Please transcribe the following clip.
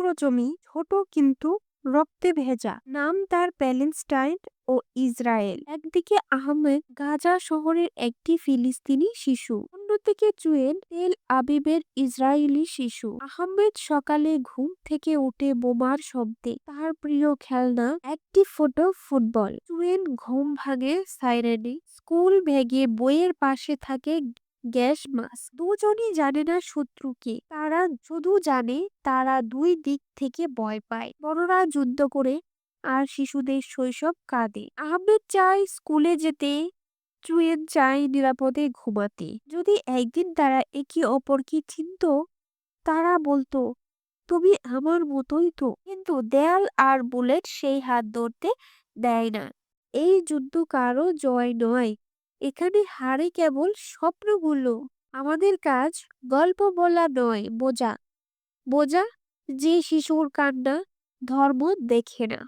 টুকরো জমি ছোট কিন্তু রক্তে ভেজা। নাম তার প্যালেস্টাইন ও ইসরায়েল। একদিকে আহমেদ গাজা শহরের একটি ফিলিস্তিনি শিশু, অন্যদিকে জুয়েল তেল আবিবের ইসরায়েলি শিশু। আহমেদ সকালে ঘুম থেকে উঠে বোমার শব্দে তার প্রিয় খেলনা একটি ফটো ফুটবল। জুয়েল ঘুম ভাঙে সাইরেনে, স্কুল ভেগে বইয়ের পাশে থাকে গ্যাস মাস দুজনই জানে না শত্রু কে তারা শুধু জানে তারা দুই দিক থেকে ভয় পায়। বড়রা যুদ্ধ করে আর শিশুদের শৈশব কাঁদে। আহমেদ চায় স্কুলে যেতে জুয়েন চায় নিরাপদে ঘুমাতে। যদি একদিন তারা একে অপরকে চিনত, তারা বলতো, তুমি আমার মতোই তো। কিন্তু দেয়াল আর বুলেট সেই হাত ধরতে দেয় না। এই যুদ্ধ কারও জয় নয়। এখানে হারে কেবল স্বপ্নগুলো। আমাদের কাজ গল্প বলা নয় বোঝা। বোঝা যে শিশুর কান্না ধর্ম দেখে না।